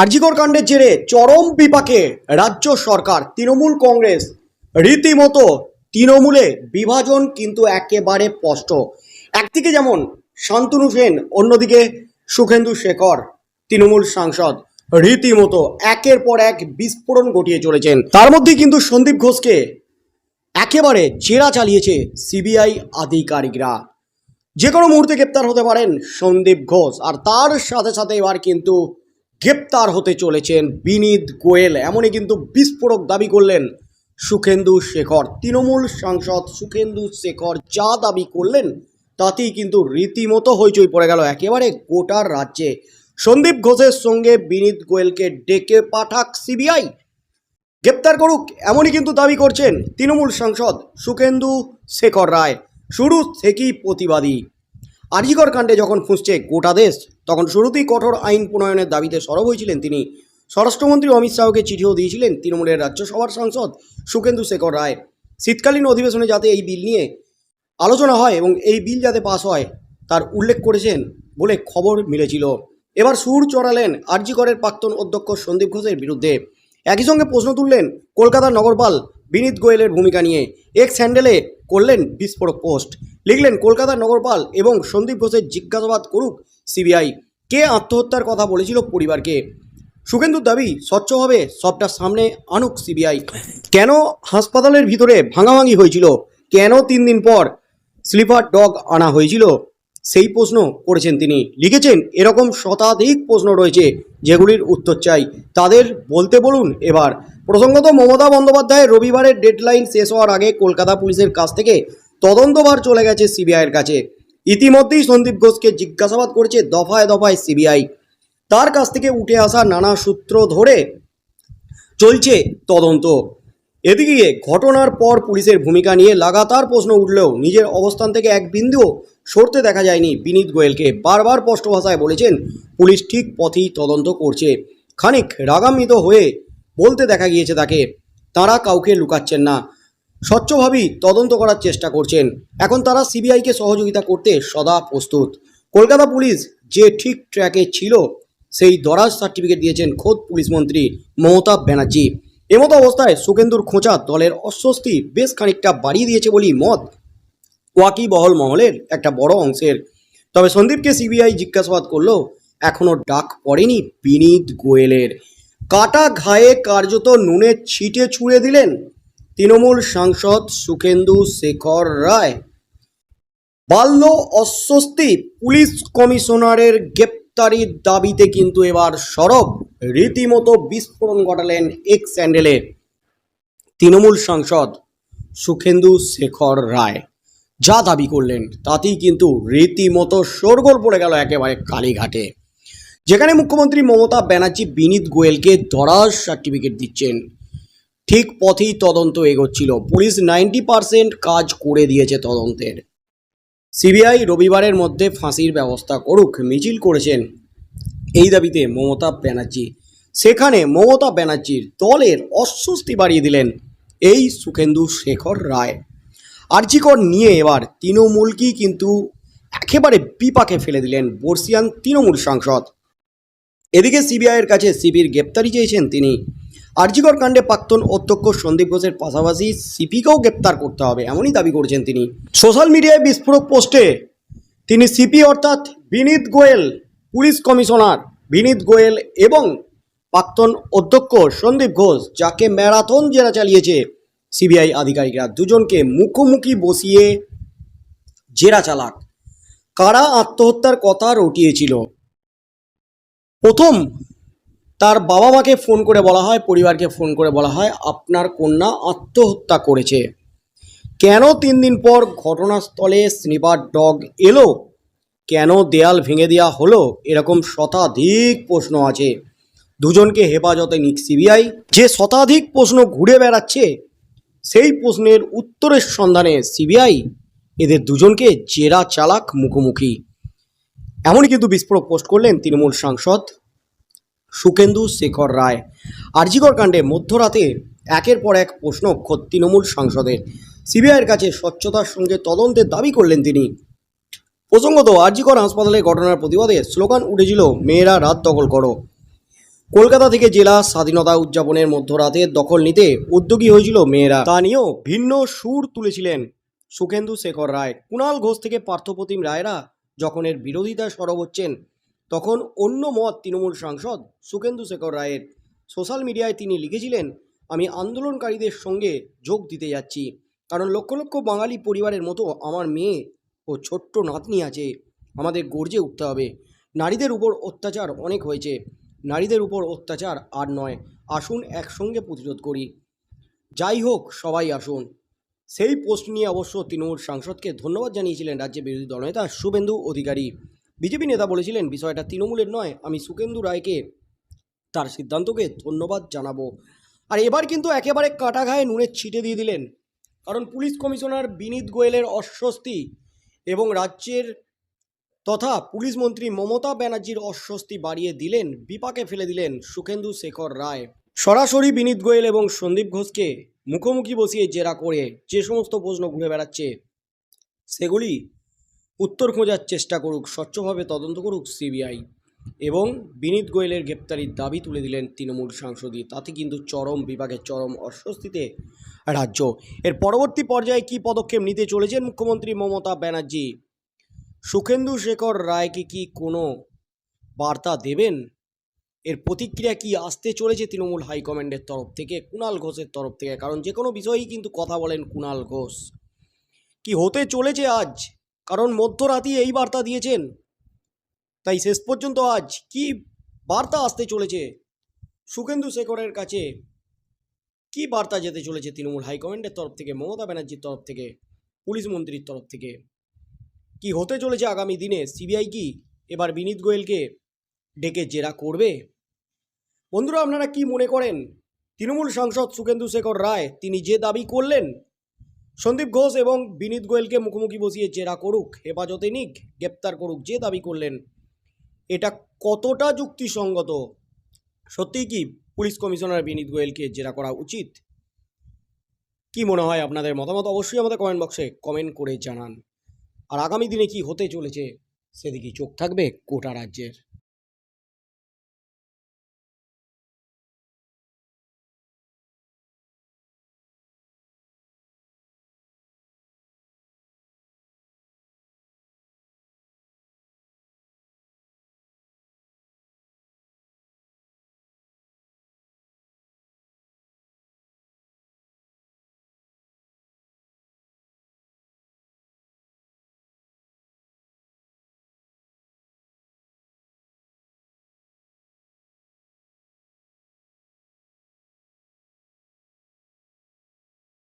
আরজিকর কাণ্ডের জেরে চরম বিপাকে রাজ্য সরকার, তৃণমূল কংগ্রেস। রীতিমতো তৃণমূলে বিভাজন কিন্তু একেবারে স্পষ্ট। একদিকে যেমন শান্তনু সেন, অন্যদিকে সুখেন্দু শেখর, তৃণমূল সাংসদ। রীতিমতো একের পর এক বিস্ফোরণ ঘটিয়ে চলেছেন। তার মধ্যেই কিন্তু সন্দীপ ঘোষকে একেবারে জেরা চালিয়েছে সিবিআই আধিকারিকরা। যে কোনো মুহূর্তে গ্রেপ্তার হতে পারেন সন্দীপ ঘোষ। আর তার সাথে সাথে এবার কিন্তু গ্রেপ্তার হতে চলেছেন বিনীত গোয়েল। এমনই কিন্তু বিস্ফোরক দাবি করলেন সুখেন্দু শেখর। তৃণমূল সাংসদ সুখেন্দু শেখর যা দাবি করলেন, তাতেই কিন্তু রীতিমতো হইচই পড়ে গেল একেবারে গোটার রাজ্যে। সন্দীপ ঘোষের সঙ্গে বিনীত গোয়েলকে ডেকে পাঠাক সিবিআই। গ্রেপ্তার করুক, এমনই কিন্তু দাবি করছেন তৃণমূল সাংসদ সুখেন্দু শেখর রায়। শুরু থেকেই প্রতিবাদী। আরজিকর কাণ্ডে যখন ফুঁসছে গোটা দেশ, তখন শুরুতেই কঠোর আইন প্রণয়নের দাবিতে সরব হয়েছিলেন তিনি। স্বরাষ্ট্রমন্ত্রী অমিত শাহকে চিঠিও দিয়েছিলেন তৃণমূলের রাজ্যসভার সাংসদ সুখেন্দু শেখর রায়। শীতকালীন অধিবেশনে যাতে এই বিল নিয়ে আলোচনা হয় এবং এই বিল যাতে পাস হয়, তার উল্লেখ করেছেন বলে খবর মিলেছিল। এবার সুর চড়ালেন আরজিকরের প্রাক্তন অধ্যক্ষ সন্দীপ ঘোষের বিরুদ্ধে। একই সঙ্গে প্রশ্ন তুললেন কলকাতার নগরপাল বিনীত গোয়েলের ভূমিকা নিয়ে। এক্স হ্যান্ডেলে করলেন বিস্ফোরক পোস্ট। লিখলেন কলকাতার নগরপাল এবং সন্দীপ ঘোষের জিজ্ঞাসাবাদ করুক সিবিআই। কে আত্মহত্যার কথা বলেছিল পরিবারকে? সুখেন্দুর দাবি স্বচ্ছভাবে সবটা সামনে আনুক সিবিআই। কেন হাসপাতালের ভিতরে ভাঙাভাঙি হয়েছিল? কেন তিন দিন পর স্লিপার ডগ আনা হয়েছিল? সেই প্রশ্ন করেছেন তিনি। লিখেছেন, এরকম শতাধিক প্রশ্ন রয়েছে যেগুলির উত্তর চাই। তাদের বলতে বলুন এবার। প্রসঙ্গত মমতা বন্দ্যোপাধ্যায়ের রবিবারের ডেডলাইন শেষ হওয়ার আগে কলকাতা পুলিশের কাছ থেকে তদন্তভার চলে গেছে সিবিআইয়ের কাছে। ইতিমধ্যেই সন্দীপ ঘোষকে জিজ্ঞাসাবাদ করেছে দফায় দফায় সিবিআই। তার কাছ থেকে উঠে আসা নানা সূত্র ধরে চলছে তদন্ত। এদিকে ঘটনার পর পুলিশের ভূমিকা নিয়ে লাগাতার প্রশ্ন উঠলেও নিজের অবস্থান থেকে এক বিন্দুও সরতে দেখা যায়নি বিনীত গোয়েলকে। বারবার স্পষ্ট ভাষায় বলেছেন, পুলিশ ঠিক পথেই তদন্ত করছে। খানিক রাগান্বিত হয়ে বলতে দেখা গিয়েছে তাকে। তারা কাউকে লুকাচ্ছেন না। স্বচ্ছভাবেই তদন্ত করার চেষ্টা করছেন। এখন তারা সিবিআইকে সহযোগিতা করতে সদা প্রস্তুত। কলকাতা পুলিশ যে ঠিক ট্র্যাকে ছিল, সেই দরাজ সার্টিফিকেট দিয়েছেন খোদ পুলিশ মন্ত্রী মমতা ব্যানার্জি। এমতো অবস্থায় সুকেন্দুর খোঁচা দলের অস্বস্তি বেশ খানিকটা বাড়িয়ে দিয়েছে বলেই মত ওয়াকিবহল মহলের একটা বড় অংশের। তবে সন্দীপকে সিবিআই জিজ্ঞাসাবাদ করলেও এখনও ডাক পড়েনি বিনীত গোয়েলের। কাটা ঘায়ে কার্যত নুনের ছিটে ছুঁড়ে দিলেন তৃণমূল সাংসদ সুখেন্দু শেখর রায়। বাল্য অস্বস্তি পুলিশ কমিশনারের গ্রেপ্তারির দাবিতে কিন্তু এবার সরব। রীতিমতো বিস্ফোরণ ঘটালেন এক্স স্যান্ডেলে তৃণমূল সাংসদ সুখেন্দু শেখর রায়। যা দাবি করলেন, তাতেই কিন্তু রীতিমতো শোরগোল পড়ে গেল একেবারে কালীঘাটে। যেখানে মুখ্যমন্ত্রী মমতা ব্যানার্জি বিনীত গোয়েলকে দরাজ সার্টিফিকেট দিচ্ছেন ঠিক পথেই তদন্ত এগোচ্ছিল। পুলিশ নাইনটি পার্সেন্ট কাজ করে দিয়েছে তদন্তের। সিবিআই রবিবারের মধ্যে ফাঁসির ব্যবস্থা করুক, মিছিল করেছেন এই দাবিতে মমতা ব্যানার্জি। সেখানে মমতা ব্যানার্জির দলের অস্বস্তি বাড়িয়ে দিলেন এই সুখেন্দু শেখর রায়। আর্জিকর নিয়ে এবার তৃণমূলকেই কিন্তু একেবারে বিপাকে ফেলে দিলেন বর্ষিয়ান তৃণমূল সাংসদ। এদিকে সিবিআইয়ের কাছে সিবির গ্রেপ্তারি চেয়েছেন তিনি। আরজিকর কাণ্ডে প্রাক্তন অধ্যক্ষ সন্দীপ ঘোষের পাশাপাশি সিপিকেও গ্রেপ্তার করতে হবে, এমনই দাবি করেছেন তিনি। সোশ্যাল মিডিয়ায় বিস্ফোরক পোস্টে তিনি সিপি অর্থাৎ বিনীত গোয়েল, পুলিশ কমিশনার বিনীত গোয়েল এবং প্রাক্তন অধ্যক্ষ সন্দীপ ঘোষ, যাকে ম্যারাথন জেরা চালিয়েছে সিবিআই আধিকারিকরা। দুজনকে মুখোমুখি বসিয়ে জেরা চালাক। কারা আত্মহত্যার কথা রটিয়েছিল? প্রথম তার বাবা মাকে ফোন করে বলা হয়, পরিবারকে ফোন করে বলা হয়, আপনার কন্যা আত্মহত্যা করেছে। কেন তিন দিন পর ঘটনাস্থলে স্নিপার ডগ এলো? কেন দেয়াল ভেঙে দেওয়া হলো? এরকম শতাধিক প্রশ্ন আছে। দুজনকে হেফাজতে নিক সিবিআই। যে শতাধিক প্রশ্ন ঘুরে বেড়াচ্ছে, সেই প্রশ্নের উত্তরের সন্ধানে সিবিআই এদের দুজনকে জেরা চালাক মুখোমুখি। এমনই কিন্তু বিস্ফোরক পোস্ট করলেন তৃণমূল সাংসদ সুকেন্দু শেখর রায়। আরজিকর কাণ্ডে মধ্যরাতে একের পর এক প্রশ্ন তৃণমূল সাংসদের। সিবিআইয়ের কাছে স্বচ্ছতার সঙ্গে তদন্তের দাবি করলেন তিনি। প্রসঙ্গত, আরজিকর হাসপাতালে ঘটনার প্রতিবাদে স্লোগান উঠেছিল, মেয়েরা রাত দখল করো। কলকাতা থেকে জেলা স্বাধীনতা উদযাপনের মধ্যরাতে দখল নিতে উদ্যোগী হয়েছিল মেয়েরা। তা নিয়েও ভিন্ন সুর তুলেছিলেন সুখেন্দু শেখর রায়। কুণাল ঘোষ থেকে পার্থপ্রতিম রায়রা যখন এর বিরোধিতায় সরব হচ্ছেন তখন অন্য মত তৃণমূল সাংসদ সুখেন্দু শেখর রায়ের। সোশ্যাল মিডিয়ায় তিনি লিখেছিলেন, আমি আন্দোলনকারীদের সঙ্গে যোগ দিতে যাচ্ছি। কারণ লক্ষ লক্ষ বাঙালি পরিবারের মতো আমার মেয়ে ও ছোট্ট নাতনি আছে। আমাদের গর্জে উঠতে হবে। নারীদের উপর অত্যাচার অনেক হয়েছে। নারীদের উপর অত্যাচার আর নয়। আসুন একসঙ্গে প্রতিরোধ করি। যাই হোক, সবাই আসুন। সেই পোস্ট নিয়ে অবশ্য তৃণমূল সাংসদকে ধন্যবাদ জানিয়েছিলেন রাজ্যের বিরোধী দলনেতা শুভেন্দু অধিকারী। বিজেপি নেতা বলেছিলেন, বিষয়টা তৃণমূলের নয়, আমি সুখেন্দু রায়কে তার সিদ্ধান্তকে ধন্যবাদ জানাব। আর এবার কিন্তু একেবারে কাটা ঘায়ে নুনের ছিটে দিয়ে দিলেন। কারণ পুলিশ কমিশনার বিনীত গোয়েলের অস্বস্তি এবং রাজ্যের তথা পুলিশ মন্ত্রী মমতা ব্যানার্জির অস্বস্তি বাড়িয়ে দিলেন, বিপাকে ফেলে দিলেন সুখেন্দু শেখর রায়। সরাসরি বিনীত গোয়েল এবং সন্দীপ ঘোষকে মুখোমুখি বসিয়ে জেরা করে যে সমস্ত প্রশ্ন ঘুরে বেড়াচ্ছে, সেগুলি উত্তর খোঁজার চেষ্টা করুক, স্বচ্ছভাবে তদন্ত করুক সিবিআই। এবং বিনীত গোয়েলের গ্রেপ্তারির দাবি তুলে দিলেন তৃণমূল সাংসদই। তাতে কিন্তু চরম বিভাগের চরম অস্বস্তিতে রাজ্য। এর পরবর্তী পর্যায়ে কী পদক্ষেপ নিতে চলেছেন মুখ্যমন্ত্রী মমতা ব্যানার্জি? সুখেন্দু শেখর রায়কে কি কোনো বার্তা দেবেন? এর প্রতিক্রিয়া কি আসতে চলেছে তৃণমূল হাইকমান্ডের তরফ থেকে কুণাল ঘোষের তরফ থেকে? কারণ যে কোনো বিষয়েই কিন্তু কথা বলেন কুণাল ঘোষ। কি হতে চলেছে আজ? কারণ মধ্যরাতি এই বার্তা দিয়েছেন। তাই শেষ পর্যন্ত আজ কি বার্তা আসতে চলেছে? সুখেন্দু শেখরের কাছে কি বার্তা যেতে চলেছে তৃণমূল হাইকমান্ডের তরফ থেকে, মমতা ব্যানার্জির তরফ থেকে, পুলিশ মন্ত্রীর তরফ থেকে? কি হতে চলেছে আগামী দিনে? সিবিআই কি এবার বিনীত গোয়েলকে ডেকে জেরা করবে? বন্ধুরা, আপনারা কি মনে করেন? তৃণমূল সাংসদ সুখেন্দু শেখর রায়, তিনি যে দাবি করলেন সন্দীপ ঘোষ এবং বিনীত গোয়েলকে মুখোমুখি বসিয়ে জেরা করুক, হেফাজতে নিক, গ্রেপ্তার করুক, যে দাবি করলেন। এটা কতটা যুক্তিসঙ্গত? সত্যিই কি পুলিশ কমিশনার বিনীত গোয়েলকে জেরা করা উচিত? কি মনে হয় আপনাদের মতামত? অবশ্যই আমাদের কমেন্ট বক্সে কমেন্ট করে জানান। আর আগামী দিনে কি হতে চলেছে সেদিকে চোখ থাকবে গোটা রাজ্যের।